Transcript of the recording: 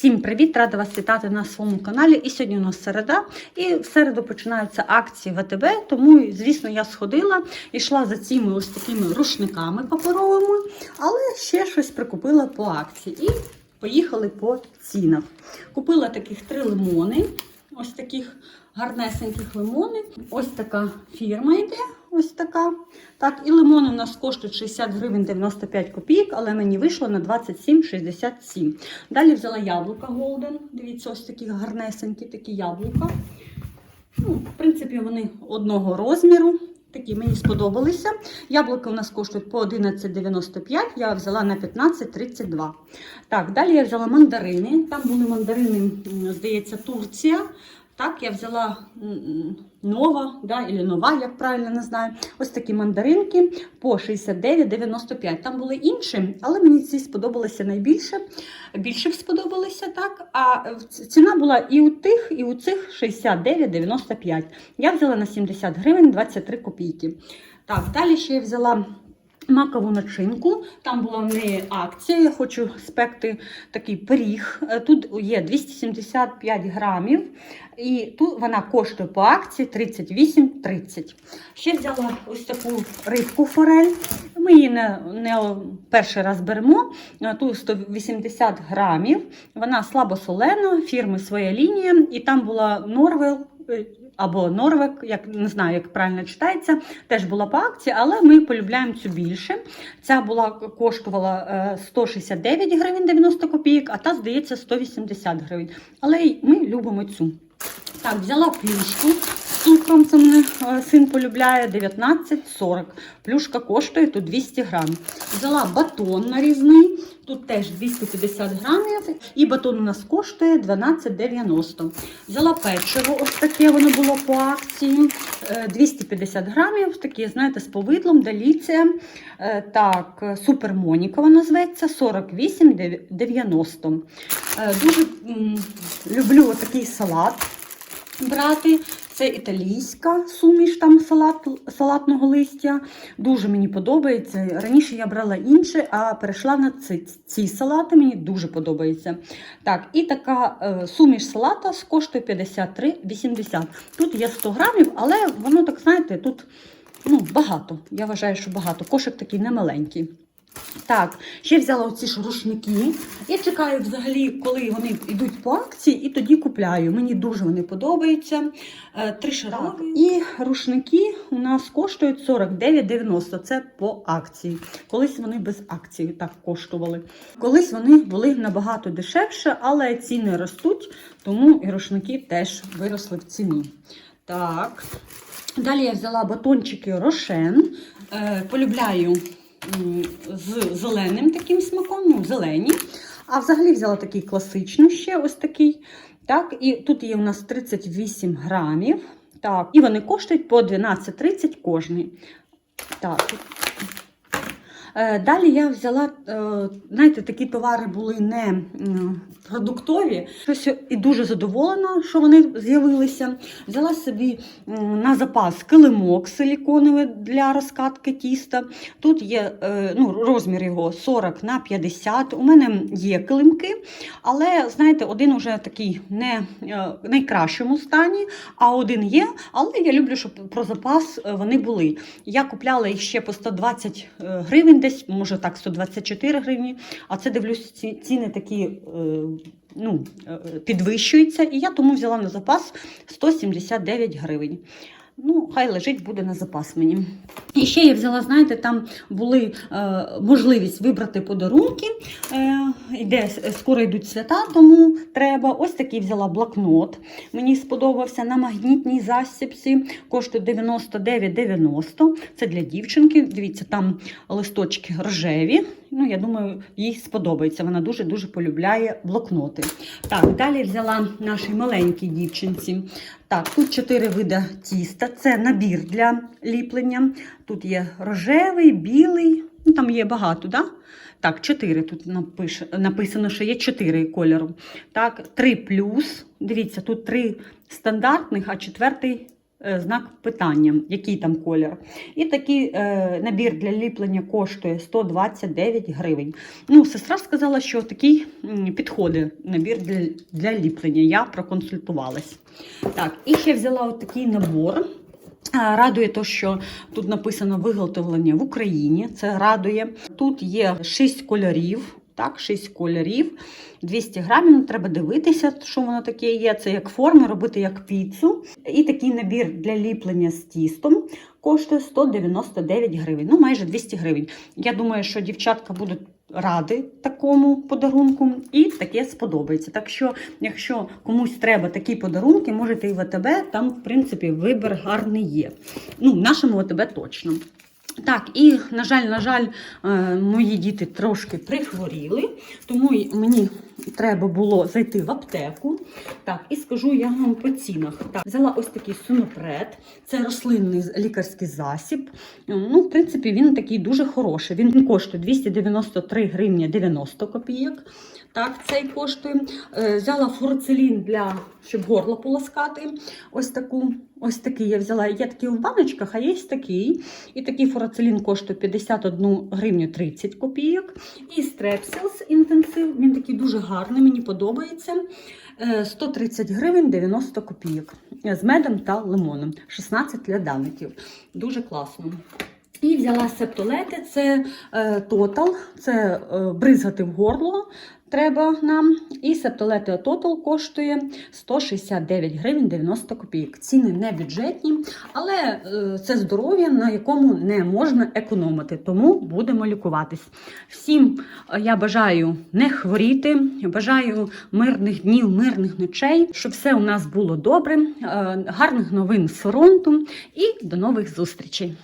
Всім привіт! Рада вас вітати на своєму каналі. І сьогодні у нас середа, і в середу починаються акції ВТБ. Тому, звісно, я сходила йшла за цими ось такими рушниками паперовими, але ще щось прикупила по акції. І поїхали по цінах. Купила таких три лимони, ось таких гарнесеньких лимони. Ось така фірма йде. Ось така. Так, і лимони у нас коштують 60 гривень 95 копійок, але мені вийшло на 27,67. Далі взяла яблука Голден. Дивіться, ось такі гарнесенькі такі яблука. Ну, в принципі, вони одного розміру. Такі мені сподобалися. Яблука у нас коштують по 11,95, я взяла на 15,32. Так, далі я взяла мандарини. Там були мандарини, здається, Турція. Так, я взяла нова, да, или нова, як правильно не знаю. Ось такі мандаринки по 69,95. Там були інші, але мені ці сподобалися найбільше. Більше сподобалися, так. А ціна була і у тих, і у цих 69,95. Я взяла на 70 гривень 23 копійки. Так, далі ще я взяла макову начинку. Там була в неї акція. Я хочу спекти такий пиріг. Е, Тут є 275 грамів, і тут вона коштує по акції 38,30. Ще взяла ось таку рибку форель. Ми її не, не перший раз беремо. Е, Тут 180 грамів. Вона слабосолена, фірми своя лінія, і там була Норвел. Е, Або Норвек, як не знаю, як правильно читається, теж була по акції, але ми полюбляємо цю більше. Ця була коштувала е, 169 гривень 90 копійок, а та, здається, 180 гривень. Але ми любимо цю. Так, взяла плюшку з цукром, це мене е, син полюбляє 19,40. Плюшка коштує тут 200 грамів. Взяла батон нарізний, тут теж 250 грамів, і батон у нас коштує 12,90. Взяла печиво, ось таке воно було по акції. е, 250 грамів, такі, знаєте, з повидлом, деліція. Е, Так, е, Супер Моніка вона зветься 48,90. Е, Дуже люблю такий салат брати. Це італійська суміш там салат, салатного листя. Дуже мені подобається. Раніше я брала інше, а перейшла на ці, ці салати. Мені дуже подобається. Так, і така е, суміш салата коштує 53,80. Тут є 100 грамів, але воно так, знаєте, тут ну, багато. Я вважаю, що багато. Кошик такий немаленький. Так, ще взяла оці ж рушники. Я чекаю взагалі, коли вони йдуть по акції, і тоді купляю. Мені дуже вони подобаються. Е, Три шарові. І рушники у нас коштують 49,90. Це по акції. Колись вони без акції так коштували. Колись вони були набагато дешевше, але ціни ростуть, тому і рушники теж виросли в ціні. Так. Далі я взяла батончики Рошен. Е, полюбляю з зеленим таким смаком, ну, зелені. А взагалі взяла такий класичний ще ось такий. Так, і тут є у нас 38 грамів. Так, і вони коштують по 12,30 кожний. Так. Е, Далі я взяла, е, знаєте, такі товари були не продуктові. І дуже задоволена, що вони з'явилися. Взяла собі на запас килимок силіконовий для розкатки тіста. Тут є е, ну, розмір його 40 на 50. У мене є килимки, але знаєте, один уже такий не найкращому стані, а один є. Але я люблю, щоб про запас вони були. Я купляла їх ще по 120 е, гривень, десь, може так, 124 гривні. А це дивлюсь, ці- ціни такі е, ну, е, підвищуються. І я тому взяла на запас 179 гривень. Ну, хай лежить, буде на запас мені. І ще я взяла, знаєте, там були е, можливість вибрати подарунки. Е, йде, скоро йдуть свята, тому треба. Ось такий взяла блокнот. Мені сподобався на магнітній засібці. Коштує 99,90. Це для дівчинки. Дивіться, там листочки рожеві. Ну, я думаю, їй сподобається. Вона дуже-дуже полюбляє блокноти. Так, далі взяла нашій маленькій дівчинці. Так, тут чотири види тіста. Це набір для ліплення. Тут є рожевий, білий, ну там є багато, да? Так, чотири. тут напиш, написано, що є чотири кольору. Так, три плюс. Дивіться, тут три стандартних, а четвертий знак питання, який там колір. І такий е, набір для ліплення коштує 129 гривень. Ну, сестра сказала, що такий підходить набір для, для ліплення. Я проконсультувалась. Так, і ще взяла такий набор. Радує те, що тут написано виготовлення в Україні. Це радує. Тут є 6 кольорів. Так, 6 кольорів, 200 грамів. Ну, треба дивитися, що воно таке є. Це як форми, робити як піцу. І такий набір для ліплення з тістом коштує 199 гривень, ну майже 200 гривень. Я думаю, що дівчатка будуть ради такому подарунку, і таке сподобається. Так що, якщо комусь треба такі подарунки, можете і в АТБ, там, в принципі, вибір гарний є. Ну, в нашому АТБ точно. Так, і, на жаль, на жаль, е, мої діти трошки прихворіли, тому мені треба було зайти в аптеку. Так, і скажу я вам по цінах. Так, взяла ось такий сунопред, це рослинний лікарський засіб. Ну, в принципі, він такий дуже хороший. Він коштує 293 гривні 90 копійок. Так, цей коштує. Е, Взяла фурцелін для щоб горло полоскати. Ось таку, ось такий я взяла. Є такий в баночках, а є такий. І такий фурацелін коштує 51 гривню 30 копійок. І Strepsils інтенсив. Він такий дуже гарний, мені подобається. Е, 130 гривень 90 копійок. Е, З медом та лимоном. 16 лядаників. Дуже класно. І взяла септолети, це е, тотал, це е, бризгати в горло треба нам. І септолети тотал коштує 169 гривень 90 копійок. Ціни не бюджетні, але е, це здоров'я, на якому не можна економити. Тому будемо лікуватись. Всім е, я бажаю не хворіти, бажаю мирних днів, мирних ночей, щоб все у нас було добре, е, гарних новин з фронту і до нових зустрічей.